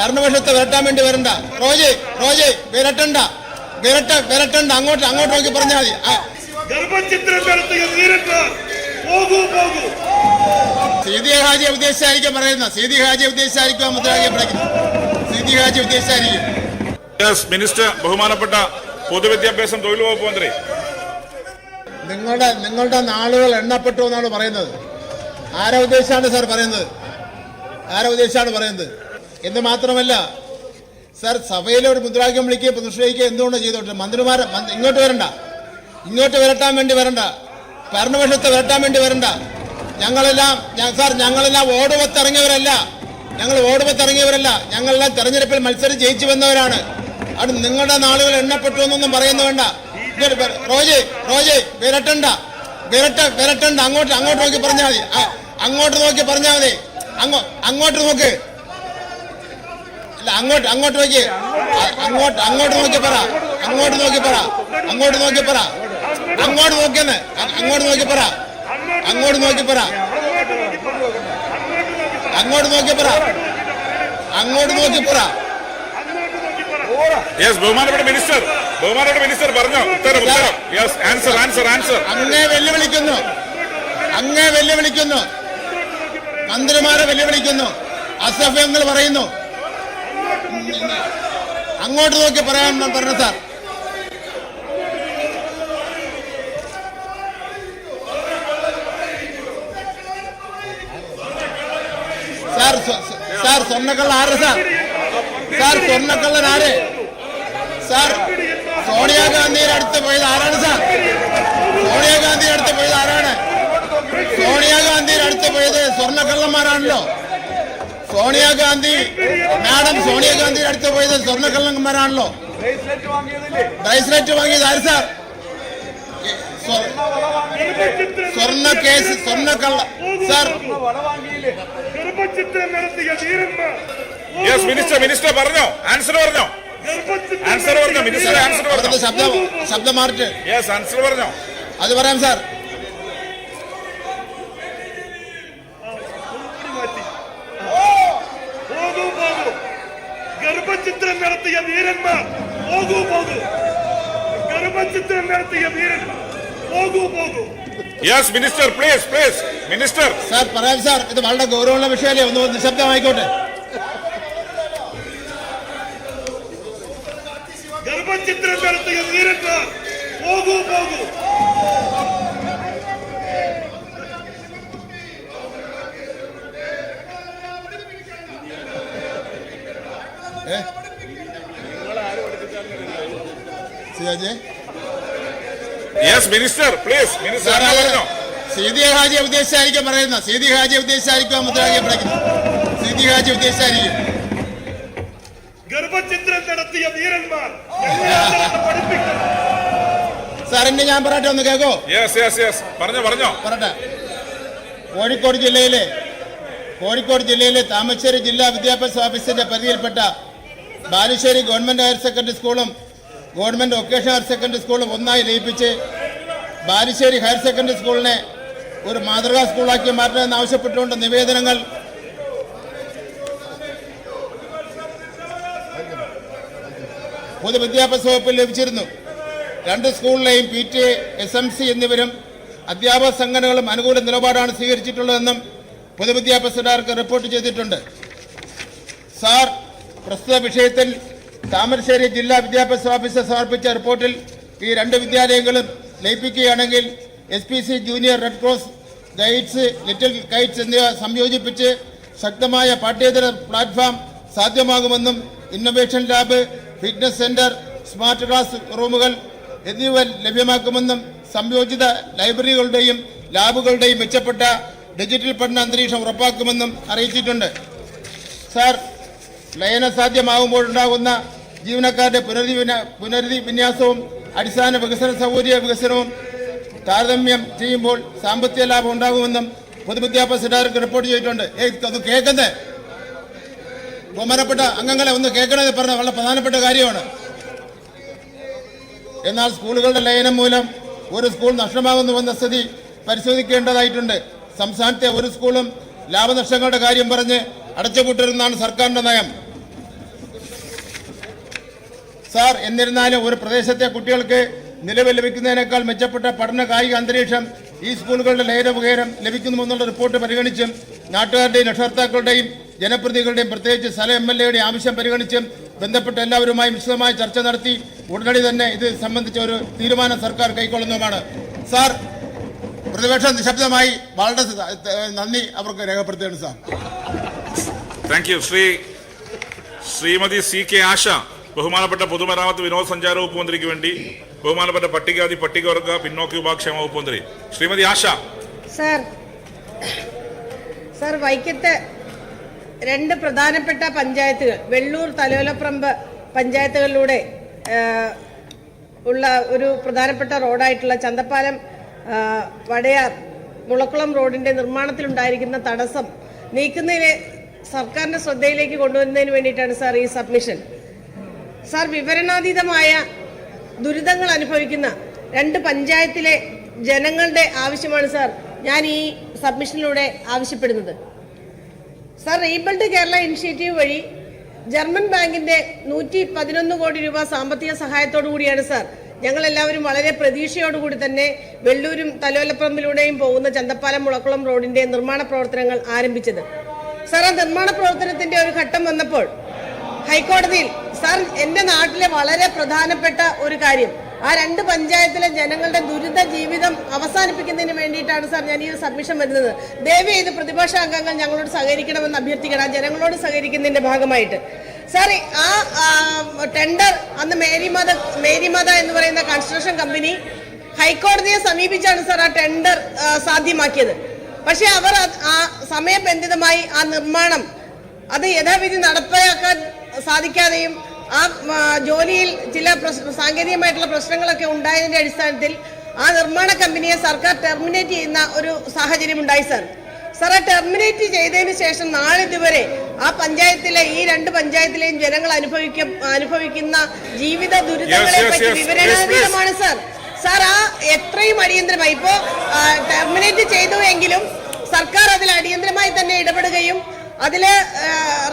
ഭരണപക്ഷത്തെ വിരട്ടാൻ വേണ്ടി വരണ്ട. റോജെ റോജെ വിരട്ടണ്ട. വിരട്ട വിരട്ടണ്ട. അങ്ങോട്ട് അങ്ങോട്ട് നോക്കി പറഞ്ഞാൽ മതി. ഗർഭചിത്രം നടത്തിയ പോകൂ പോകൂ. സീതി ഹാജിയെ ഉദ്ദേശിച്ചായിരിക്കും പറയുന്നത്. സീതി ഹാജിയെ ഉദ്ദേശിച്ചായിരിക്കും മുദ്രാവാക്യം വിളിക്കുന്നത് സീതി ഹാജി ഉദ്ദേശിച്ചായിരിക്കും. മിനിസ്റ്റർ ബഹുമാനപ്പെട്ട പൊതുവിദ്യാഭ്യാസം തൊഴിൽ വകുപ്പ് മന്ത്രി. നിങ്ങളുടെ നിങ്ങളുടെ നാളുകൾ എണ്ണപ്പെട്ടു എന്നാണ് പറയുന്നത്. ആരെ ഉദ്ദേശിച്ചാണ് സാർ പറയുന്നത്? ആരെ ഉദ്ദേശിച്ചാണ് പറയുന്നത്? എന്ന് മാത്രമല്ല സാർ സഭയിലെ ഒരു മുദ്രാവാക്യം വിളിക്കുകയും പ്രതിഷേധിക്കുകയും എന്തുകൊണ്ട് ചെയ്തോട്ടെ? മന്ത്രിമാരെ ഇങ്ങോട്ട് വരണ്ട. ഇങ്ങോട്ട് വരട്ടാൻ വേണ്ടി വരണ്ട. ഭരണപക്ഷത്തെ വരട്ടാൻ വേണ്ടി വരണ്ട. ഞങ്ങളെല്ലാം സാർ ഞങ്ങളെല്ലാം ഓടുപത്തിറങ്ങിയവരല്ല ഞങ്ങൾ ഓടുപത്തിറങ്ങിയവരല്ല ഞങ്ങളെല്ലാം തെരഞ്ഞെടുപ്പിൽ മത്സരം ജയിച്ചു വന്നവരാണ്. അത് നിങ്ങളുടെ നാളുകൾ എണ്ണപ്പെട്ടു എന്നൊന്നും പറയുന്നു വേണ്ട. റോജെ റോജെ വിരട്ടണ്ട. വിരട്ട വിരട്ടണ്ട. അങ്ങോട്ട് അങ്ങോട്ട് നോക്കി പറഞ്ഞാൽ മതി. അങ്ങോട്ട് നോക്കി പറഞ്ഞാൽ മതി. അങ്ങോ അങ്ങോട്ട് നോക്ക്. അല്ല അങ്ങോട്ട് അങ്ങോട്ട് നോക്കി. അങ്ങോട്ട് അങ്ങോട്ട് നോക്കി പറ. അങ്ങോട്ട് നോക്കി പറ. അങ്ങോട്ട് നോക്കി പറ. അങ്ങോട്ട് നോക്കിയെന്ന്. അങ്ങോട്ട് നോക്കി പറ. അങ്ങോട്ട് നോക്കി പറ. അങ്ങോട്ട് നോക്കി പറ. അങ്ങോട്ട് നോക്കി പറ. യെസ് ബഹുമാനപ്പെട്ട മിനിസ്റ്റർ. ബഹുമാനപ്പെട്ട മിനിസ്റ്റർ പറഞ്ഞോ? ഉത്തരം ഉത്തരം. യെസ് ആൻസർ ആൻസർ ആൻസർ അങ്ങേ വെല്ലുവിളിക്കുന്നു. അങ്ങേ വെല്ലുവിളിക്കുന്നു. മന്ത്രിമാരെ വെല്ലുവിളിക്കുന്നു. അസഭ്യങ്ങൾ പറയുന്നു. അങ്ങോട്ട് നോക്കി പറയാൻ പറഞ്ഞു സാർ. സാർ സ്വ- സ്വ- സാർ സ്വർണക്കള്ള ആര് സാർ? സാർ സ്വർണക്കള്ളൻ ആര്? സാർ സോണിയാഗാന്ധിയുടെ അടുത്ത് പോയത് ആരാണ് സാർ? സോണിയാഗാന്ധിയുടെ അടുത്ത് പോയത് ആരാണ്? സോണിയാഗാന്ധിയുടെ അടുത്ത് പോയത് സ്വർണക്കള്ളന്മാരാണല്ലോ. സോണിയാഗാന്ധി മാഡം സോണിയാഗാന്ധിയുടെ അടുത്ത് പോയത് സ്വർണക്കള്ളന്മാരാണല്ലോ. ബ്രേസ്ലെറ്റ് വാങ്ങിയത് ആര് സാർ? സ്വർണ കേസ് സ്വർണക്കള്ള സാർ. യെസ് മിനിസ്റ്റർ മിനിസ്റ്റർ പറഞ്ഞോ? ആൻസർ പറഞ്ഞോ? ആൻസർ പറഞ്ഞോ? മിനിസ്റ്റർ ആൻസർ പറഞ്ഞോ? അവിടുത്തെ ശബ്ദം ശബ്ദം മാറിട്ട് യെസ് ആൻസർ പറഞ്ഞോ? അത് പറയാം സാർ പോകൂ പോകൂ ഗർഭചിത്രം നടത്തിയ വീരന്മാർ പോകൂ പോകൂ. ഗർഭചിത്രം നടത്തിയ വീരന്മാർ പോകൂ പോകൂ. Yes minister please please minister sir പറയാം സാർ ഇത് വളരെ ഗൗരവമുള്ള വിഷയമല്ലേ? ഒന്ന് നിശബ്ദമായിക്കോട്ടെ. ഗർഭചിത്രം നടത്തിയ വീരന്മാർ പോകൂ പോകൂ. ഏ? സിയാജെ യെസ് മിനിസ്റ്റർ പ്ലീസ് മിനിസ്റ്റർ പറഞ്ഞോ. സീതി ഹാജിയെ ഉദ്ദേശിച്ചായിരിക്കും പറയുന്ന സീതി ഹാജിയെ ഉദ്ദേശിച്ചായിരിക്കും മുദ്രാവാക്യം വിളിക്കുന്നത് സീതി ഹാജി ഉദ്ദേശിച്ചായിരിക്കും. ഗർഭചിത്രം നടത്തിയ വീരന്മാർ സാറിന്റെ ഞാൻ പറയട്ടെ ഒന്ന് കേൾക്കോ യെസ് യെസ് യെസ് പറഞ്ഞോ പറഞ്ഞോ. പറട്ടെ കോഴിക്കോട് ജില്ലയിലെ കോഴിക്കോട് ജില്ലയിലെ താമശ്ശേരി ജില്ലാ വിദ്യാഭ്യാസ ഓഫീസിന്റെ പരിധിയിൽപ്പെട്ട ബാലുശ്ശേരി ഗവൺമെന്റ് ഹയർ സെക്കൻഡറി സ്കൂളും ഗവൺമെന്റ് വൊക്കേഷണൽ ഹയർ സെക്കൻഡറി സ്കൂളും ഒന്നായി ലയിപ്പിച്ച് ബാലുശ്ശേരി ഹയർ സെക്കൻഡറി സ്കൂളിനെ ഒരു മാതൃകാ സ്കൂളാക്കി മാറ്റണമെന്ന് ആവശ്യപ്പെട്ടുകൊണ്ട് നിവേദനങ്ങൾ പൊതുവിദ്യാഭ്യാസ വകുപ്പിൽ ലഭിച്ചിരുന്നു. രണ്ട് സ്കൂളിലെയും P T A S M C എന്നിവരും അധ്യാപക സംഘടനകളും അനുകൂല നിലപാടാണ് സ്വീകരിച്ചിട്ടുള്ളതെന്നും പൊതുവിദ്യാഭ്യാസ ഡയറക്ടർ റിപ്പോർട്ട് ചെയ്തിട്ടുണ്ട്. സാർ പ്രസ്തുത വിഷയത്തിൽ താമരശ്ശേരി ജില്ലാ വിദ്യാഭ്യാസ ഓഫീസർ സമർപ്പിച്ച റിപ്പോർട്ടിൽ ഈ രണ്ട് വിദ്യാലയങ്ങളും ലയിപ്പിക്കുകയാണെങ്കിൽ S P C junior red cross guides little guides എന്നിവ സംയോജിപ്പിച്ച് ശക്തമായ പാഠ്യേതര platform സാധ്യമാകുമെന്നും innovation lab fitness centre smart class റൂമുകൾ എന്നിവ ലഭ്യമാക്കുമെന്നും സംയോജിത ലൈബ്രറികളുടെയും ലാബുകളുടെയും മെച്ചപ്പെട്ട ഡിജിറ്റൽ പഠന അന്തരീക്ഷം ഉറപ്പാക്കുമെന്നും അറിയിച്ചിട്ടുണ്ട്. സാർ ലയന സാധ്യമാകുമ്പോഴുണ്ടാകുന്ന ജീവനക്കാരുടെ പുനരധി പുനരധി വിന്യാസവും അടിസ്ഥാന വികസന സൗകര്യ വികസനവും താരതമ്യം ചെയ്യുമ്പോൾ സാമ്പത്തിക ലാഭം ഉണ്ടാകുമെന്നും പൊതുവിദ്യാഭ്യാസ ഡയറക്ടർ റിപ്പോർട്ട് ചെയ്തിട്ടുണ്ട്. അത് കേൾക്കുന്നേ? ബഹുമാനപ്പെട്ട അംഗങ്ങളെ ഒന്ന് കേൾക്കണമെന്ന് പറഞ്ഞ വളരെ പ്രധാനപ്പെട്ട കാര്യമാണ്. എന്നാൽ സ്കൂളുകളുടെ ലയനം മൂലം ഒരു സ്കൂൾ നഷ്ടമാകുന്നുവെന്ന സ്ഥിതി പരിശോധിക്കേണ്ടതായിട്ടുണ്ട്. സംസ്ഥാനത്തെ ഒരു സ്കൂളും ലാഭനഷ്ടങ്ങളുടെ കാര്യം പറഞ്ഞ് അടച്ചുപൂട്ടരുന്നാണ് സർക്കാരിന്റെ നയം. സാർ എന്നിരുന്നാലും ഒരു പ്രദേശത്തെ കുട്ടികൾക്ക് നിലവിൽ ലഭിക്കുന്നതിനേക്കാൾ മെച്ചപ്പെട്ട പഠന കായിക അന്തരീക്ഷം ഈ സ്കൂളുകളുടെ ലഹര മുഖേന ലഭിക്കുന്നുവെന്നുള്ള റിപ്പോർട്ട് പരിഗണിച്ചും നാട്ടുകാരുടെയും രക്ഷകർത്താക്കളുടെയും ജനപ്രതിനിധികളുടെയും പ്രത്യേകിച്ച് സ്ഥല എം എൽ എയുടെയും ആവശ്യം പരിഗണിച്ചും ബന്ധപ്പെട്ട എല്ലാവരുമായും വിശദമായ ചർച്ച നടത്തി ഉടനടി തന്നെ ഇത് സംബന്ധിച്ച ഒരു തീരുമാനം സർക്കാർ കൈക്കൊള്ളുന്നതുമാണ്. സാർ പ്രതിപക്ഷം നിശബ്ദമായി വളരെ നന്ദി അവർക്ക് രേഖപ്പെടുത്തുകയാണ് sir. Thank you Shri Shrimati C K Asha. ബഹുമാനപ്പെട്ട പൊതുമരാമത്ത് വിനോദസഞ്ചാര വകുപ്പ് മന്ത്രിക്ക് വേണ്ടി ബഹുമാനപ്പെട്ട പട്ടികാതി പട്ടികവർഗ പിന്നോക്ക വിഭാഗക്ഷേമ വകുപ്പ് മന്ത്രി. ശ്രീമതി ആശ. സാർ സാർ വൈക്കത്ത് രണ്ട് പ്രധാനപ്പെട്ട പഞ്ചായത്തുകൾ വെള്ളൂർ തലോലപ്രമ്പ് പഞ്ചായത്തുകളിലൂടെ ഉള്ള ഒരു പ്രധാനപ്പെട്ട റോഡായിട്ടുള്ള ചന്തപ്പാലം വടയാർ മുളക്കുളം റോഡിന്റെ നിർമ്മാണത്തിലുണ്ടായിരിക്കുന്ന തടസ്സം നീക്കുന്നതിന് സർക്കാരിന്റെ ശ്രദ്ധയിലേക്ക് കൊണ്ടുവരുന്നതിന് വേണ്ടിയിട്ടാണ് സാർ ഈ സബ്മിഷൻ. സാർ വിവരണാതീതമായ ദുരിതങ്ങൾ അനുഭവിക്കുന്ന രണ്ട് പഞ്ചായത്തിലെ ജനങ്ങളുടെ ആവശ്യമാണ് സാർ ഞാൻ ഈ സബ്മിഷനിലൂടെ ആവശ്യപ്പെടുന്നത്. സാർ റീബിൾഡ് കേരള ഇനിഷ്യേറ്റീവ് വഴി ജർമ്മൻ ബാങ്കിന്റെ നൂറ്റി പതിനൊന്ന് കോടി രൂപ സാമ്പത്തിക സഹായത്തോടു കൂടിയാണ് സാർ ഞങ്ങൾ എല്ലാവരും വളരെ പ്രതീക്ഷയോടുകൂടി തന്നെ വെള്ളൂരും തലോലപ്പറമ്പിലൂടെയും പോകുന്ന ചന്തപ്പാലം മുളക്കുളം റോഡിന്റെ നിർമ്മാണ പ്രവർത്തനങ്ങൾ ആരംഭിച്ചത്. സാർ നിർമ്മാണ പ്രവർത്തനത്തിന്റെ ഒരു ഘട്ടം വന്നപ്പോൾ ഹൈക്കോടതിയിൽ സാർ എന്റെ നാട്ടിലെ വളരെ പ്രധാനപ്പെട്ട ഒരു കാര്യം. ആ രണ്ട് പഞ്ചായത്തിലെ ജനങ്ങളുടെ ദുരിത ജീവിതം അവസാനിപ്പിക്കുന്നതിന് വേണ്ടിയിട്ടാണ് സാർ ഞാൻ ഈ ഒരു സബ്മിഷൻ വരുന്നത്. ദയവ് ചെയ്ത് പ്രതിപക്ഷ അംഗങ്ങൾ ഞങ്ങളോട് സഹകരിക്കണമെന്ന് അഭ്യർത്ഥിക്കണം. ആ ജനങ്ങളോട് സഹകരിക്കുന്നതിന്റെ ഭാഗമായിട്ട്. സാർ ആ, ടെൻഡർ അന്ന് മേരിമാത മേരിമാത എന്ന് പറയുന്ന കൺസ്ട്രക്ഷൻ കമ്പനി ഹൈക്കോടതിയെ സമീപിച്ചാണ് സാർ ആ ടെൻഡർ സാധ്യമാക്കിയത്. പക്ഷെ അവർ ആ സമയബന്ധിതമായി ആ നിർമ്മാണം അത് യഥാവിധി നടപ്പിലാക്കാൻ സാധിക്കാതെയും ആ ജോലിയിൽ ചില സാങ്കേതികമായിട്ടുള്ള പ്രശ്നങ്ങളൊക്കെ ഉണ്ടായതിന്റെ അടിസ്ഥാനത്തിൽ ആ നിർമ്മാണ കമ്പനിയെ സർക്കാർ ടെർമിനേറ്റ് ചെയ്യുന്ന ഒരു സാഹചര്യം ഉണ്ടായി സാർ സാർ ആ ടെർമിനേറ്റ് ചെയ്തതിന് ശേഷം നാളിതുവരെ ആ പഞ്ചായത്തിലെ ഈ രണ്ട് പഞ്ചായത്തിലെയും ജനങ്ങൾ അനുഭവിക്ക അനുഭവിക്കുന്ന ജീവിത ദുരിതങ്ങളെ പറ്റി. വിവരണാതീതമാണ് സാർ സാർ ആ എത്രയും അടിയന്തരമായി. ഇപ്പോ ടെർമിനേറ്റ് ചെയ്തു എങ്കിലും സർക്കാർ അതിൽ അടിയന്തരമായി തന്നെ ഇടപെടുകയും അതിൽ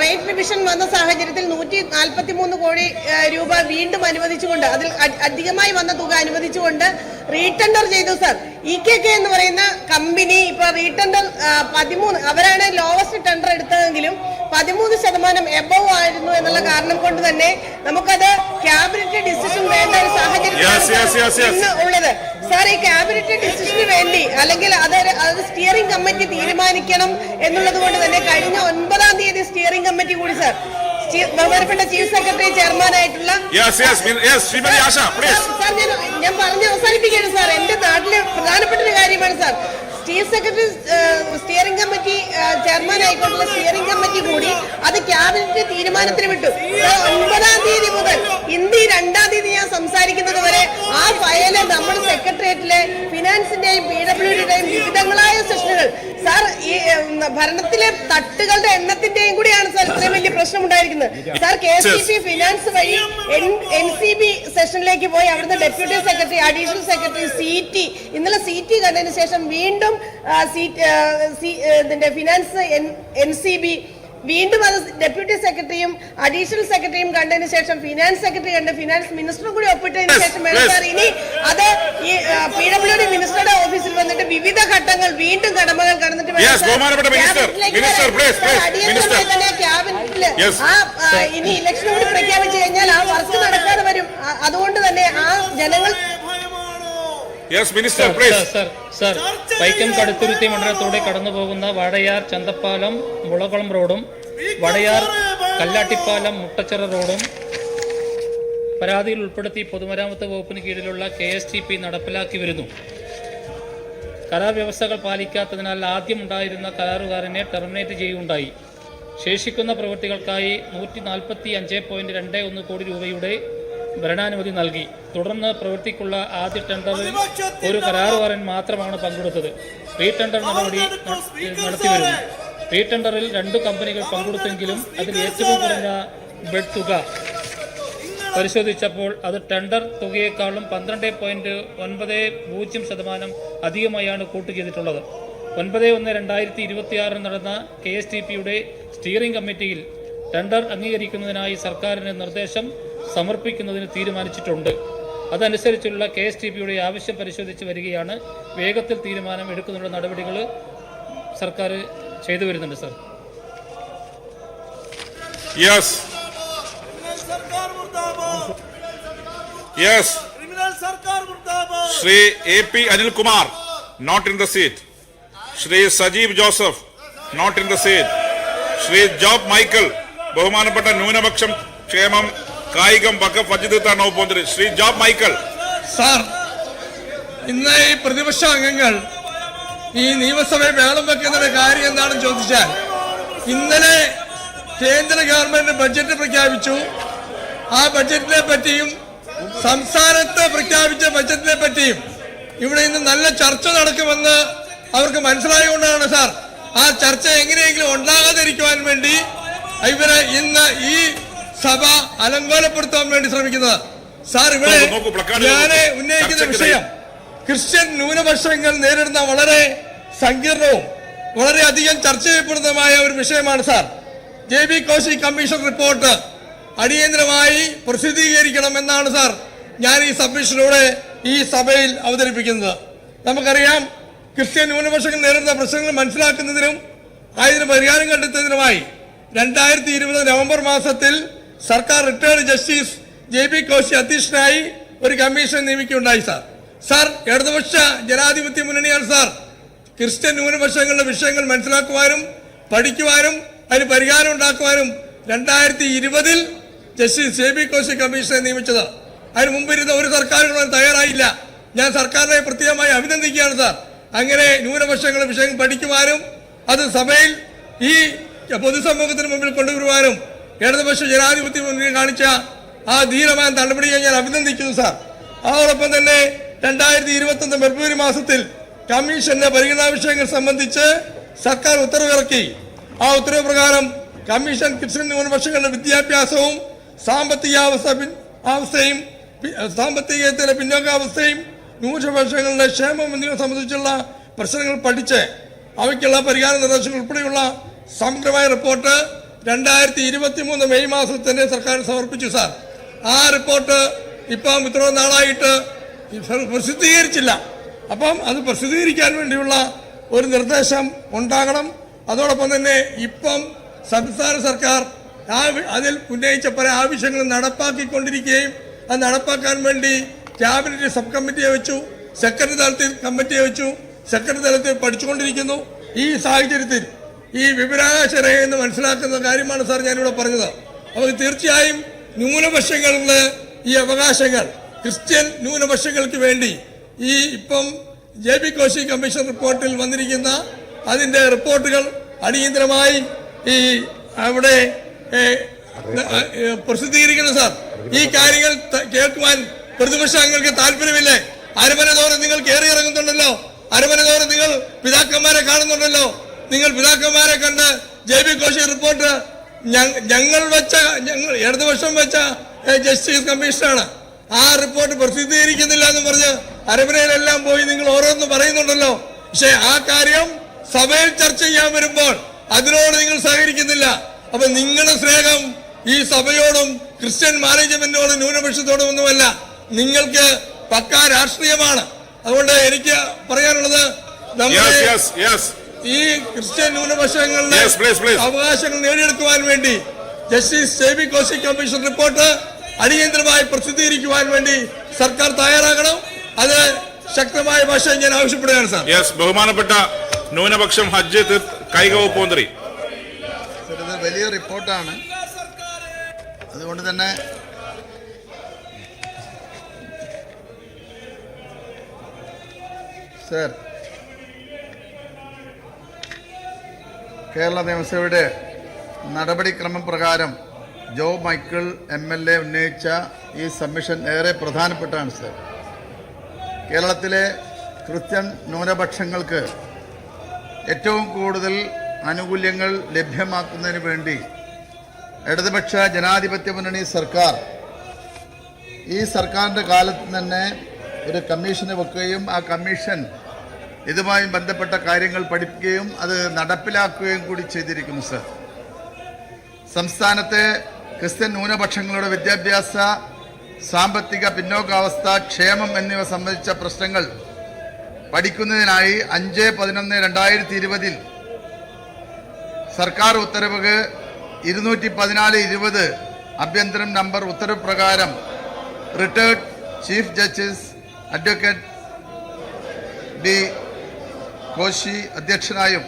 റേറ്റ് റിവിഷൻ വന്ന സാഹചര്യത്തിൽ നൂറ്റി നാൽപ്പത്തി മൂന്ന് കോടി രൂപ വീണ്ടും അനുവദിച്ചുകൊണ്ട് അതിൽ അധികമായി വന്ന തുക അനുവദിച്ചുകൊണ്ട് റീടെൻഡർ ചെയ്തു സർ ഇ കെ കെ എന്ന് പറയുന്ന കമ്പനി ഇപ്പൊ റീടെൻഡർ പതിമൂന്ന് അവരാണ് ലോവസ്റ്റ് ടെൻഡർ എടുത്തതെങ്കിലും പതിമൂന്ന് ശതമാനം എബവ് ആയിരുന്നു എന്നുള്ള കാരണം കൊണ്ട് തന്നെ നമുക്കത് ക്യാബിനറ്റ് ഡിസിഷൻ വേണ്ട ഒരു. സാഹചര്യം ഉള്ളത് സാർ ഈ ക്യാബിനറ്റ് ഡിസിഷന് വേണ്ടി അല്ലെങ്കിൽ അത് അത് സ്റ്റിയറിംഗ് കമ്മിറ്റി തീരുമാനിക്കണം എന്നുള്ളത് കൊണ്ട് തന്നെ കഴിഞ്ഞ ഒൻപതാം തീയതി സ്റ്റിയറിംഗ് കമ്മിറ്റി കൂടി സാർ ബഹുമാനപ്പെട്ട ചീഫ് സെക്രട്ടറി ചെയർമാനായിട്ടുള്ള സാർ ഞാൻ ഞാൻ പറഞ്ഞ് അവസാനിപ്പിക്കുകയാണ് സാർ എന്റെ നാട്ടിലെ പ്രധാനപ്പെട്ട ഒരു കാര്യമാണ് sir chief secretary steering committee chairman ആയിക്കൊണ്ടുള്ള steering committee കൂടി അത് ക്യാബിനറ്റ് തീരുമാനത്തിന് വിട്ടു. ഒൻപതാം തീയതി മുതൽ ഇന്ന് രണ്ടാം തീയതി ഞാൻ സംസാരിക്കുന്നത് വരെ ആ ഫയൽ നമ്മൾ സെക്രട്ടേറിയറ്റിലെ ഫിനാൻസിന്റെയും പി ഡബ്ല്യു ഡിയുടെയും വിവിധങ്ങളായ സെഷനുകൾ സാർ ഈ ഭരണത്തിലെ തട്ടുകളുടെ എണ്ണത്തിന്റെയും കൂടിയാണ് സാർ ഇത്രയും വലിയ പ്രശ്നം ഉണ്ടായിരിക്കുന്നത് sir K C C P finance വഴി എൻ സി ബി സെഷനിലേക്ക് പോയി അവിടുന്ന് deputy secretary additional secretary C T ഇന്നലെ സി ടി കണ്ടതിന് ശേഷം വീണ്ടും ആ, സി- ആ, സി- ആ, ഇതിന്റെ ഫിനാൻസ് എൻ സി ബി വീണ്ടും അത് ഡെപ്യൂട്ടി സെക്രട്ടറിയും അഡീഷണൽ സെക്രട്ടറിയും കണ്ടതിന് ശേഷം ഫിനാൻസ് സെക്രട്ടറി കണ്ട് ഫിനാൻസ് മിനിസ്റ്ററും കൂടി ഒപ്പിട്ടതിന് ശേഷം വേണം. സാർ ഇനി അത് ഈ പി ഡബ്ല്യു ഡി മിനിസ്റ്ററുടെ ഓഫീസിൽ വന്നിട്ട് വിവിധ ഘട്ടങ്ങൾ വീണ്ടും കടമകൾ കടന്നിട്ട്. തന്നെ ക്യാബിനറ്റിൽ ആ, ഇനി ഇലക്ഷൻ കൂടി പ്രഖ്യാപിച്ചു കഴിഞ്ഞാൽ ആ വർക്ക് നടക്കാതെ വരും അതുകൊണ്ട് തന്നെ ആ ജനങ്ങൾ yes minister sir, please sir, Vaikom Kaduthuruthy മണ്ഡലത്തോടെ കടന്നു പോകുന്ന വടയാർ ചന്തപ്പാലം മുളകുളം റോഡും വടയാർ കല്ലാട്ടിപ്പാലം മുട്ടച്ചിറ റോഡും പരാതിയിൽ ഉൾപ്പെടുത്തി പൊതുമരാമത്ത് വകുപ്പിന് കീഴിലുള്ള കെ എസ് ടി പി നടപ്പിലാക്കി വരുന്നു. കരാർ വ്യവസ്ഥകൾ പാലിക്കാത്തതിനാൽ ആദ്യമുണ്ടായിരുന്ന കരാറുകാരനെ ടെർമിനേറ്റ് ചെയ്യുകയുണ്ടായി. ശേഷിക്കുന്ന പ്രവൃത്തികൾക്കായി നൂറ്റി നാൽപ്പത്തി അഞ്ച് പോയിന്റ് രണ്ട് ഒന്ന് കോടി രൂപയുടെ ഭരണാനുമതി നൽകി. തുടർന്ന് പ്രവൃത്തിക്കുള്ള ആദ്യ ടെൻഡറിൽ ഒരു കരാറുകാരൻ മാത്രമാണ് പങ്കെടുത്തത്. റീ ടെൻഡർ നടപടി നടത്തിവരുന്നു റീ ടെൻഡറിൽ രണ്ടു കമ്പനികൾ പങ്കെടുത്തെങ്കിലും അതിൽ ഏറ്റവും കുറഞ്ഞ ബെഡ് തുക. പരിശോധിച്ചപ്പോൾ അത് ടെൻഡർ തുകയേക്കാളും പന്ത്രണ്ട് പോയിന്റ് ഒൻപത് പൂജ്യം ശതമാനം അധികമായാണ് കൂട്ടു ചെയ്തിട്ടുള്ളത്. ഒൻപത് ഒന്ന് രണ്ടായിരത്തി ഇരുപത്തിയാറിൽ നടന്ന കെ എസ് ടി പിയുടെ സ്റ്റിയറിംഗ് കമ്മിറ്റിയിൽ ടെൻഡർ അംഗീകരിക്കുന്നതിനായി സർക്കാരിന് നിർദ്ദേശം സമർപ്പിക്കുന്നതിന് തീരുമാനിച്ചിട്ടുണ്ട്. അതനുസരിച്ചുള്ള കെ എസ് ടി പിയുടെ ആവശ്യം പരിശോധിച്ച് വരികയാണ്. വേഗത്തിൽ തീരുമാനം എടുക്കുന്നതിനുള്ള നടപടികൾ സർക്കാർ ചെയ്തു വരുന്നുണ്ട് sir. Yes yes Shri A P Anilkumar not in the seat Shri Sajeev Joseph not in the seat Shri Job Michael ബഹുമാനപ്പെട്ട ന്യൂനപക്ഷം ക്ഷേമം കായികം വജിദത്താണ് വകുപ്പ് മന്ത്രി ശ്രീ ജോബ് മൈക്കൽ. സാർ ഇന്ന് ഈ പ്രതിപക്ഷ അംഗങ്ങൾ ഈ നിയമസഭയിൽ വേളം വെക്കുന്നതിന്റെ കാര്യം എന്താണെന്ന് ചോദിച്ചാൽ ഇന്നലെ കേന്ദ്ര ഗവൺമെന്റ് ബഡ്ജറ്റ് പ്രഖ്യാപിച്ചു. ആ ബഡ്ജറ്റിനെ പറ്റിയും സംസ്ഥാനത്ത് പ്രഖ്യാപിച്ച ബഡ്ജറ്റിനെ പറ്റിയും ഇവിടെ ഇന്ന് നല്ല ചർച്ച നടക്കുമെന്ന് അവർക്ക് മനസ്സിലായതുകൊണ്ടാണ് സാർ. ആ ചർച്ച എങ്ങനെയെങ്കിലും ഉണ്ടാകാതിരിക്കുവാൻ വേണ്ടി ഇവരെ ഇന്ന് ഈ സഭ അലങ്കോലപ്പെടുത്താൻ വേണ്ടി ശ്രമിക്കുന്നത്. സാർ ഇവിടെ ഞാൻ ഉന്നയിക്കുന്ന വിഷയം ക്രിസ്ത്യൻ ന്യൂനപക്ഷങ്ങൾ നേരിടുന്ന വളരെ സങ്കീർണവും വളരെയധികം ചർച്ച ചെയ്യപ്പെടുന്നതുമായ ഒരു വിഷയമാണ് sir. J B Koshy commission report അടിയന്തരമായി പ്രസിദ്ധീകരിക്കണമെന്നാണ് സാർ ഞാൻ ഈ സബ്മിഷനിലൂടെ ഈ സഭയിൽ അവതരിപ്പിക്കുന്നത്. നമുക്കറിയാം ക്രിസ്ത്യൻ ന്യൂനപക്ഷങ്ങൾ നേരിടുന്ന പ്രശ്നങ്ങൾ മനസ്സിലാക്കുന്നതിനും അതിന് പരിഹാരം കണ്ടെത്തുന്നതിനുമായി രണ്ടായിരത്തി ഇരുപത് നവംബർ മാസത്തിൽ സർക്കാർ retired justice J B Koshy അധ്യക്ഷനായി ഒരു കമ്മീഷൻ നിയമിക്കുകയുണ്ടായി സാർ. സാർ ഇടതുപക്ഷ ജനാധിപത്യ മുന്നണിയാണ് സാർ. ക്രിസ്ത്യൻ ന്യൂനപക്ഷങ്ങളുടെ വിഷയങ്ങൾ മനസ്സിലാക്കുവാനും പഠിക്കുവാനും അതിന് പരിഹാരം ഉണ്ടാക്കുവാനും രണ്ടായിരത്തി ഇരുപതിൽ ജസ്റ്റിസ് ജെ ബി കോശി കമ്മീഷനെ നിയമിച്ചത്. അതിന് മുമ്പിരുന്ന ഒരു സർക്കാരുകളും തയ്യാറായില്ല. ഞാൻ സർക്കാരിനെ പ്രത്യേകമായി അഭിനന്ദിക്കുകയാണ് സാർ. അങ്ങനെ ന്യൂനപക്ഷങ്ങളുടെ വിഷയങ്ങൾ പഠിക്കുവാനും അത് സഭയിൽ ഈ പൊതുസമൂഹത്തിന് മുമ്പിൽ കൊണ്ടുവരുവാനും ഇടതുപക്ഷ ജനാധിപത്യ മുന്നണി കാണിച്ച ആ ധീരമായ നടപടിയെ ഞാൻ അഭിനന്ദിക്കുന്നു സാർ. അതോടൊപ്പം തന്നെ രണ്ടായിരത്തി ഇരുപത്തൊന്ന് ഫെബ്രുവരി മാസത്തിൽ കമ്മീഷന്റെ പരിഗണനാ വിഷയങ്ങൾ സംബന്ധിച്ച് സർക്കാർ ഉത്തരവിറക്കി. ആ ഉത്തരവ് പ്രകാരം കമ്മീഷൻ ക്രിസ്ത്യൻ ന്യൂനപക്ഷങ്ങളുടെ വിദ്യാഭ്യാസവും സാമ്പത്തിക അവസ്ഥയും സാമ്പത്തികത്തിലെ പിന്നോക്കാവസ്ഥയും ന്യൂനപക്ഷങ്ങളുടെ ക്ഷേമം എന്നിവ സംബന്ധിച്ചുള്ള പ്രശ്നങ്ങൾ പഠിച്ച് അവയ്ക്കുള്ള പരിഹാര നിർദ്ദേശങ്ങൾ ഉൾപ്പെടെയുള്ള സമഗ്രമായ റിപ്പോർട്ട് രണ്ടായിരത്തി ഇരുപത്തി മൂന്ന് മെയ് മാസത്തിൽ തന്നെ സർക്കാർ സമർപ്പിച്ചു സാർ. ആ റിപ്പോർട്ട് ഇപ്പം ഇത്ര നാളായിട്ട് പ്രസിദ്ധീകരിച്ചില്ല. അപ്പം അത് പ്രസിദ്ധീകരിക്കാൻ വേണ്ടിയുള്ള ഒരു നിർദ്ദേശം ഉണ്ടാകണം. അതോടൊപ്പം തന്നെ ഇപ്പം സംസ്ഥാന സർക്കാർ ആ അതിൽ ഉന്നയിച്ച പല ആവശ്യങ്ങളും നടപ്പാക്കിക്കൊണ്ടിരിക്കുകയും അത് നടപ്പാക്കാൻ വേണ്ടി ക്യാബിനറ്റ് സബ് കമ്മിറ്റിയെ വെച്ചു സെക്രട്ടറി തലത്തിൽ കമ്മിറ്റിയെ വെച്ചു സെക്രട്ടറി തലത്തിൽ പഠിച്ചുകൊണ്ടിരിക്കുന്നു. ഈ സാഹചര്യത്തിൽ ഈ വിവരാവകാശ രേഖ എന്ന് മനസ്സിലാക്കുന്ന കാര്യമാണ് സാർ ഞാനിവിടെ പറഞ്ഞത്. അപ്പോൾ തീർച്ചയായും ന്യൂനപക്ഷങ്ങളുടെ ഈ അവകാശങ്ങൾ ക്രിസ്ത്യൻ ന്യൂനപക്ഷങ്ങൾക്ക് വേണ്ടി ഈ ഇപ്പം ജെ ബി കോശി കമ്മീഷൻ റിപ്പോർട്ടിൽ വന്നിരിക്കുന്ന അതിന്റെ റിപ്പോർട്ടുകൾ അടിയന്തരമായി ഈ അവിടെ പ്രസിദ്ധീകരിക്കണം സാർ. ഈ കാര്യങ്ങൾ കേൾക്കുവാൻ പ്രതിപക്ഷ അംഗങ്ങൾക്ക് താല്പര്യമില്ലേ? അരമന തോറും നിങ്ങൾ കയറി ഇറങ്ങുന്നുണ്ടല്ലോ. അരമന തോറും നിങ്ങൾ പിതാക്കന്മാരെ കാണുന്നുണ്ടല്ലോ. നിങ്ങൾ പിതാക്കന്മാരെ കണ്ട് ജെ ബി കോശി റിപ്പോർട്ട് ഞങ്ങൾ വെച്ച ഞങ്ങൾ ഇടതുപക്ഷം വെച്ച ജസ്റ്റിസ് കമ്മീഷനാണ്. ആ റിപ്പോർട്ട് പ്രസിദ്ധീകരിക്കുന്നില്ല എന്ന് പറഞ്ഞ് അരമനയിലെല്ലാം പോയി നിങ്ങൾ ഓരോന്ന് പറയുന്നുണ്ടല്ലോ. പക്ഷെ ആ കാര്യം സഭയിൽ ചർച്ച ചെയ്യാൻ വരുമ്പോൾ അതിനോട് നിങ്ങൾ സഹകരിക്കുന്നില്ല. അപ്പൊ നിങ്ങളുടെ സ്നേഹം ഈ സഭയോടും ക്രിസ്ത്യൻ മാനേജ്മെന്റിനോടും ന്യൂനപക്ഷത്തോടും ഒന്നുമല്ല. നിങ്ങൾക്ക് പക്കാ രാഷ്ട്രീയമാണ്. അതുകൊണ്ട് എനിക്ക് പറയാനുള്ളത് നമ്മുടെ ഈ ക്രിസ്ത്യൻ ന്യൂനപക്ഷങ്ങളുടെ. അവകാശങ്ങൾ നേടിയെടുക്കുവാൻ വേണ്ടി justice J B Koshy commission report അടിയന്തരമായി പ്രസിദ്ധീകരിക്കുവാൻ വേണ്ടി സർക്കാർ തയ്യാറാകണം. അത് ശക്തമായ ഭാഷ ഞാൻ ആവശ്യപ്പെടുകയാണ് സാർ. യെസ് ബഹുമാനപ്പെട്ട ന്യൂനപക്ഷം ഹജ്ജ് കായിക വകുപ്പ് മന്ത്രി. ഇത് വലിയ റിപ്പോർട്ടാണ്. അതുകൊണ്ട് തന്നെ സർ കേരള നിയമസഭയുടെ നടപടിക്രമം പ്രകാരം Joe Michael M L A ഉന്നയിച്ച ഈ സബ്മിഷൻ ഏറെ പ്രധാനപ്പെട്ടാണ് സർ. കേരളത്തിലെ ക്രിസ്ത്യൻ ന്യൂനപക്ഷങ്ങൾക്ക് ഏറ്റവും കൂടുതൽ ആനുകൂല്യങ്ങൾ ലഭ്യമാക്കുന്നതിന് വേണ്ടി ഇടതുപക്ഷ ജനാധിപത്യ മുന്നണി സർക്കാർ ഈ സർക്കാരിന്റെ കാലത്ത് തന്നെ ഒരു കമ്മീഷനെ വെക്കുകയും ആ കമ്മീഷൻ ഇതുമായി ബന്ധപ്പെട്ട കാര്യങ്ങൾ പഠിക്കുകയും അത് നടപ്പിലാക്കുകയും കൂടി ചെയ്തിരിക്കുന്നു സർ. സംസ്ഥാനത്തെ ക്രിസ്ത്യൻ ന്യൂനപക്ഷങ്ങളുടെ വിദ്യാഭ്യാസ സാമ്പത്തിക പിന്നോക്കാവസ്ഥ ക്ഷേമം എന്നിവ സംബന്ധിച്ച പ്രശ്നങ്ങൾ പഠിക്കുന്നതിനായി അഞ്ച് പതിനൊന്ന് രണ്ടായിരത്തി ഇരുപതിൽ സർക്കാർ ഉത്തരവ് ഇരുന്നൂറ്റി പതിനാല് ഇരുപത് ആഭ്യന്തരം നമ്പർ ഉത്തരവ് പ്രകാരം retired chief justice advocate B Koshy അധ്യക്ഷനായും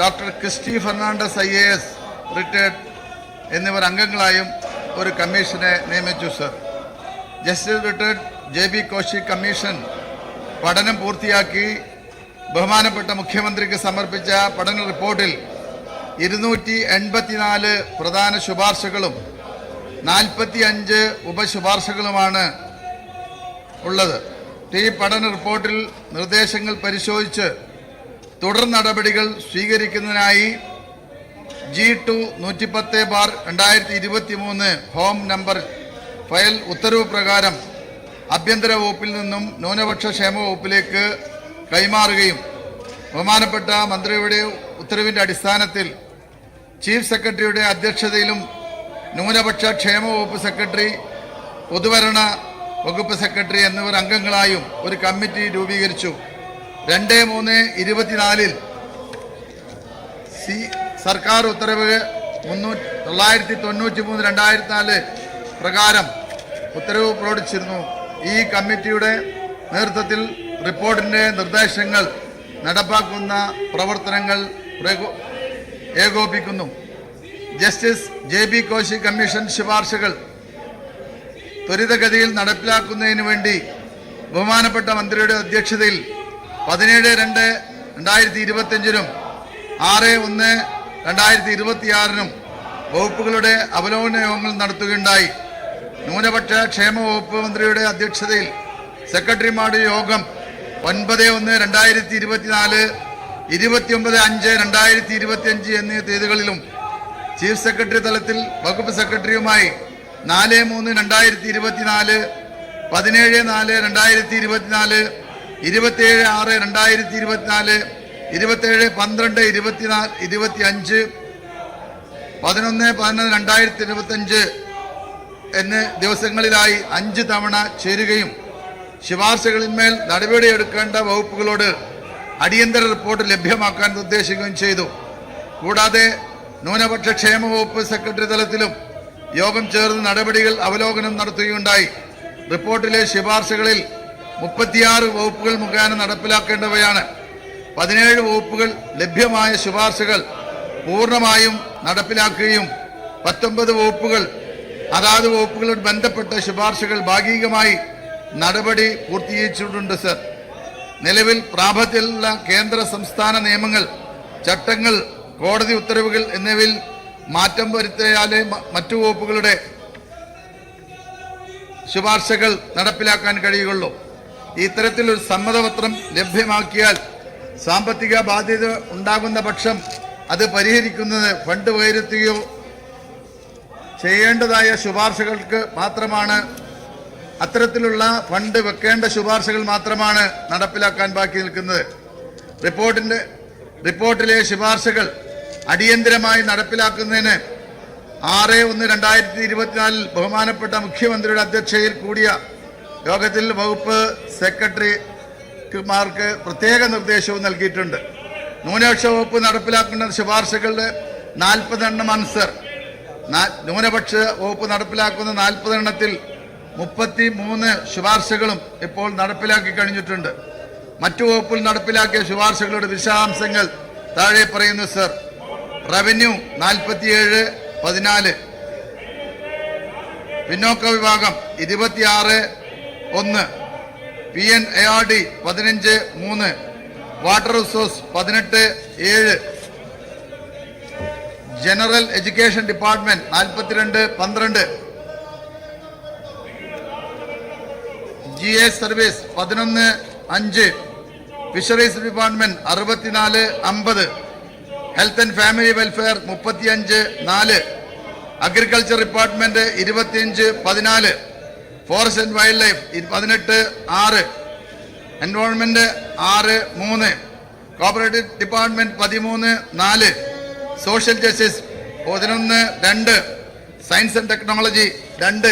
doctor Christy Fernandez I A S retired എന്നിവർ അംഗങ്ങളായും ഒരു കമ്മീഷനെ നിയമിച്ചു sir. Justice retired J B Koshy commission പഠനം പൂർത്തിയാക്കി ബഹുമാനപ്പെട്ട മുഖ്യമന്ത്രിക്ക് സമർപ്പിച്ച പഠന റിപ്പോർട്ടിൽ ഇരുന്നൂറ്റി എൺപത്തിനാല് പ്രധാന ശുപാർശകളും നാൽപ്പത്തി അഞ്ച് ഉപശുപാർശകളുമാണ് ഉള്ളത്. ഈ പഠന റിപ്പോർട്ടിൽ നിർദ്ദേശങ്ങൾ പരിശോധിച്ച് തുടർ നടപടികൾ സ്വീകരിക്കുന്നതിനായി ജി ടു നൂറ്റിപ്പത്ത് ബാർ രണ്ടായിരത്തി ഇരുപത്തി മൂന്ന് ഹോം നമ്പർ ഫയൽ ഉത്തരവ് പ്രകാരം ആഭ്യന്തര വകുപ്പിൽ നിന്നും ന്യൂനപക്ഷ ക്ഷേമ വകുപ്പിലേക്ക് കൈമാറുകയും ബഹുമാനപ്പെട്ട മന്ത്രിയുടെ ഉത്തരവിന്റെ അടിസ്ഥാനത്തിൽ ചീഫ് സെക്രട്ടറിയുടെ അധ്യക്ഷതയിലും ന്യൂനപക്ഷ ക്ഷേമ വകുപ്പ് സെക്രട്ടറി പൊതുഭരണ വകുപ്പ് സെക്രട്ടറി എന്നിവർ അംഗങ്ങളായും ഒരു കമ്മിറ്റി രൂപീകരിച്ചു. രണ്ട് മൂന്ന് ഇരുപത്തിനാലിൽ സി സർക്കാർ ഉത്തരവ് മുന്നൂറ്റി തൊള്ളായിരത്തി തൊണ്ണൂറ്റി മൂന്ന് രണ്ടായിരത്തി നാല് പ്രകാരം ഉത്തരവ് പുറപ്പെടുവിച്ചിരുന്നു. ഈ കമ്മിറ്റിയുടെ നേതൃത്വത്തിൽ റിപ്പോർട്ടിന്റെ നിർദ്ദേശങ്ങൾ നടപ്പാക്കുന്ന പ്രവർത്തനങ്ങൾ ഏകോപിക്കുന്നു. Justice J B Koshy commission ശുപാർശകൾ ത്വരിതഗതിയിൽ നടപ്പിലാക്കുന്നതിന് വേണ്ടി ബഹുമാനപ്പെട്ട മന്ത്രിയുടെ അധ്യക്ഷതയിൽ പതിനേഴ് രണ്ട് രണ്ടായിരത്തി ഇരുപത്തിയഞ്ചിനും ആറ് ഒന്ന് രണ്ടായിരത്തി ഇരുപത്തിയാറിനും വകുപ്പുകളുടെ അവലോകന യോഗങ്ങൾ നടത്തുകയുണ്ടായി. ന്യൂനപക്ഷ ക്ഷേമ വകുപ്പ് മന്ത്രിയുടെ അധ്യക്ഷതയിൽ സെക്രട്ടറിമാരുടെ യോഗം ഒൻപത് ഒന്ന് രണ്ടായിരത്തി ഇരുപത്തിനാല് ഇരുപത്തിയൊമ്പത് അഞ്ച് രണ്ടായിരത്തി ഇരുപത്തിയഞ്ച് എന്നീ തീയതികളിലും ചീഫ് സെക്രട്ടറി തലത്തിൽ വകുപ്പ് സെക്രട്ടറിയുമായി നാല് മൂന്ന് രണ്ടായിരത്തി ഇരുപത്തിനാല് പതിനേഴ് നാല് രണ്ടായിരത്തി ഇരുപത്തിനാല് ഇരുപത്തിയേഴ് ആറ് രണ്ടായിരത്തി ഇരുപത്തിനാല് ഇരുപത്തേഴ് പന്ത്രണ്ട് ഇരുപത്തിനാല് ഇരുപത്തി അഞ്ച് പതിനൊന്ന് പതിനൊന്ന് രണ്ടായിരത്തി ഇരുപത്തഞ്ച് എന്ന് ദിവസങ്ങളിലായി അഞ്ച് തവണ ചേരുകയും ശുപാർശകളിന്മേൽ നടപടിയെടുക്കേണ്ട വകുപ്പുകളോട് അടിയന്തര റിപ്പോർട്ട് ലഭ്യമാക്കാൻ നിർദ്ദേശിക്കുകയും ചെയ്തു. കൂടാതെ ന്യൂനപക്ഷ ക്ഷേമ വകുപ്പ് സെക്രട്ടറി തലത്തിലും യോഗം ചേർന്ന് നടപടികൾ അവലോകനം നടത്തുകയുണ്ടായി. റിപ്പോർട്ടിലെ ശുപാർശകളിൽ മുപ്പത്തിയാറ് വകുപ്പുകൾ മുഖേന നടപ്പിലാക്കേണ്ടവയാണ്. പതിനേഴ് വകുപ്പുകൾ ലഭ്യമായ ശുപാർശകൾ പൂർണമായും നടപ്പിലാക്കുകയും പത്തൊമ്പത് വകുപ്പുകൾ അതാത് വകുപ്പുകളോട് ബന്ധപ്പെട്ട ശുപാർശകൾ ഭാഗികമായി നടപടി പൂർത്തീകരിച്ചിട്ടുണ്ട് സർ. നിലവിൽ പ്രാബല്യത്തിലുള്ള കേന്ദ്ര സംസ്ഥാന നിയമങ്ങൾ ചട്ടങ്ങൾ കോടതി ഉത്തരവുകൾ എന്നിവയിൽ മാറ്റം വരുത്തിയാലേ മറ്റു വകുപ്പുകളുടെ ശുപാർശകൾ നടപ്പിലാക്കാൻ കഴിയുകയുള്ളൂ. ഇത്തരത്തിലൊരു സമ്മതപത്രം ലഭ്യമാക്കിയാൽ സാമ്പത്തിക ബാധ്യത ഉണ്ടാകുന്ന പക്ഷം അത് പരിഹരിക്കുന്നത് ഫണ്ട് വൈരുത്തുകയോ ചെയ്യേണ്ടതായ ശുപാർശകൾക്ക് മാത്രമാണ് അത്തരത്തിലുള്ള ഫണ്ട് വെക്കേണ്ട ശുപാർശകൾ മാത്രമാണ് നടപ്പിലാക്കാൻ ബാക്കി നിൽക്കുന്നത്. റിപ്പോർട്ടിന്റെ റിപ്പോർട്ടിലെ ശുപാർശകൾ അടിയന്തരമായി നടപ്പിലാക്കുന്നതിന് ആറ് ഒന്ന് രണ്ടായിരത്തി ഇരുപത്തിനാലിൽ ബഹുമാനപ്പെട്ട മുഖ്യമന്ത്രിയുടെ അധ്യക്ഷതയിൽ കൂടിയ യോഗത്തിൽ വകുപ്പ് സെക്രട്ടറിമാർക്ക് പ്രത്യേക നിർദ്ദേശവും നൽകിയിട്ടുണ്ട്. ന്യൂനപക്ഷ വകുപ്പ് നടപ്പിലാക്കുന്ന ശുപാർശകളുടെ നാൽപ്പതെണ്ണം അൻസർ. ന്യൂനപക്ഷ വകുപ്പ് നടപ്പിലാക്കുന്ന നാൽപ്പതെണ്ണത്തിൽ മുപ്പത്തി മൂന്ന് ശുപാർശകളും ഇപ്പോൾ നടപ്പിലാക്കി കഴിഞ്ഞിട്ടുണ്ട്. മറ്റു വകുപ്പിൽ നടപ്പിലാക്കിയ ശുപാർശകളുടെ വിശദാംശങ്ങൾ താഴെ പറയുന്നു സർ. റവന്യൂ നാൽപ്പത്തിയേഴ് പതിനാല്. പിന്നോക്ക വിഭാഗം ഇരുപത്തിയാറ് ഒന്ന്. P N A R D പതിനഞ്ച് മൂന്ന്. വാട്ടർ റിസോഴ്സ് പതിനെട്ട് ഏഴ്. ജനറൽ എഡ്യൂക്കേഷൻ ഡിപ്പാർട്ട്മെന്റ് നാൽപ്പത്തിരണ്ട് പന്ത്രണ്ട്. ജി എസ് സർവീസ് പതിനൊന്ന് അഞ്ച്. ഫിഷറീസ് ഡിപ്പാർട്ട്മെന്റ് അറുപത്തിനാല് അമ്പത്. ഹെൽത്ത് ആൻഡ് ഫാമിലി വെൽഫെയർ മുപ്പത്തിയഞ്ച് നാല് അഗ്രികൾച്ചർ ഡിപ്പാർട്ട്മെന്റ് ഇരുപത്തിയഞ്ച് പതിനാല് ഫോറസ്റ്റ് ആൻഡ് വൈൽഡ് ലൈഫ് പതിനെട്ട് ആറ് എൻവോൺമെന്റ് ആറ് മൂന്ന് കോപ്പറേറ്റീവ് ഡിപ്പാർട്ട്മെന്റ് പതിമൂന്ന് നാല് സോഷ്യൽ ജസ്റ്റിസ് പതിനൊന്ന് രണ്ട് സയൻസ് ആൻഡ് ടെക്നോളജി രണ്ട്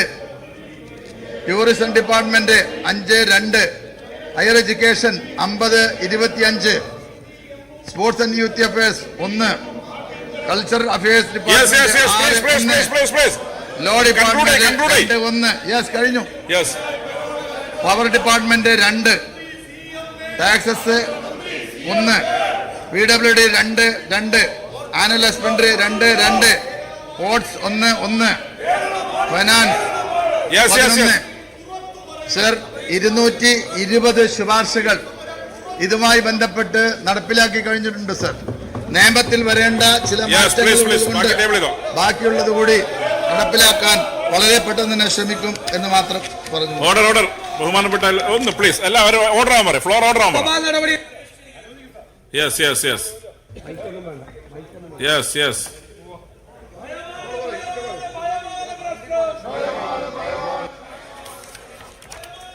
ടൂറിസം ഡിപ്പാർട്ട്മെന്റ് അഞ്ച് രണ്ട് ഹയർ എഡ്യൂക്കേഷൻ അമ്പത് ഇരുപത്തിയഞ്ച് സ്പോർട്സ് ആൻഡ് യൂത്ത് അഫയേഴ്സ് ഒന്ന്. Cultural affairs department law department ഒന്ന്. യെസ് കഴിഞ്ഞു. പവർ ഡിപ്പാർട്ട്മെന്റ് രണ്ട്. ടാക്സസ് ഒന്ന്. പി ഡബ്ല്യു ഡി രണ്ട് രണ്ട്. ആനുവൽ എക്സ്പെൻഡറി രണ്ട് രണ്ട്. സ്പോർട്സ് ഒന്ന് ഒന്ന്. ഫൈനാൻസ് സർ ഇരുന്നൂറ്റി ഇരുപത് ശുപാർശകൾ. ഇതുമായി ബന്ധപ്പെട്ട് നടപ്പിലാക്കി കഴിഞ്ഞിട്ടുണ്ട് സർ. നിയമത്തിൽ വരേണ്ട ചില. മാറ്റങ്ങൾ. ബാക്കിയുള്ളത് കൂടി നടപ്പിലാക്കാൻ വളരെ പെട്ടെന്ന് തന്നെ ശ്രമിക്കും എന്ന് മാത്രം പറഞ്ഞു. ഓർഡർ ഓർഡർ ബഹുമാനപ്പെട്ട ഒന്ന് പ്ലീസ് എല്ലാവരും ഓർഡർ ആവാൻ പറയും. ഫ്ലോർ ഓർഡർ ആവാൻ yes yes yes yes yes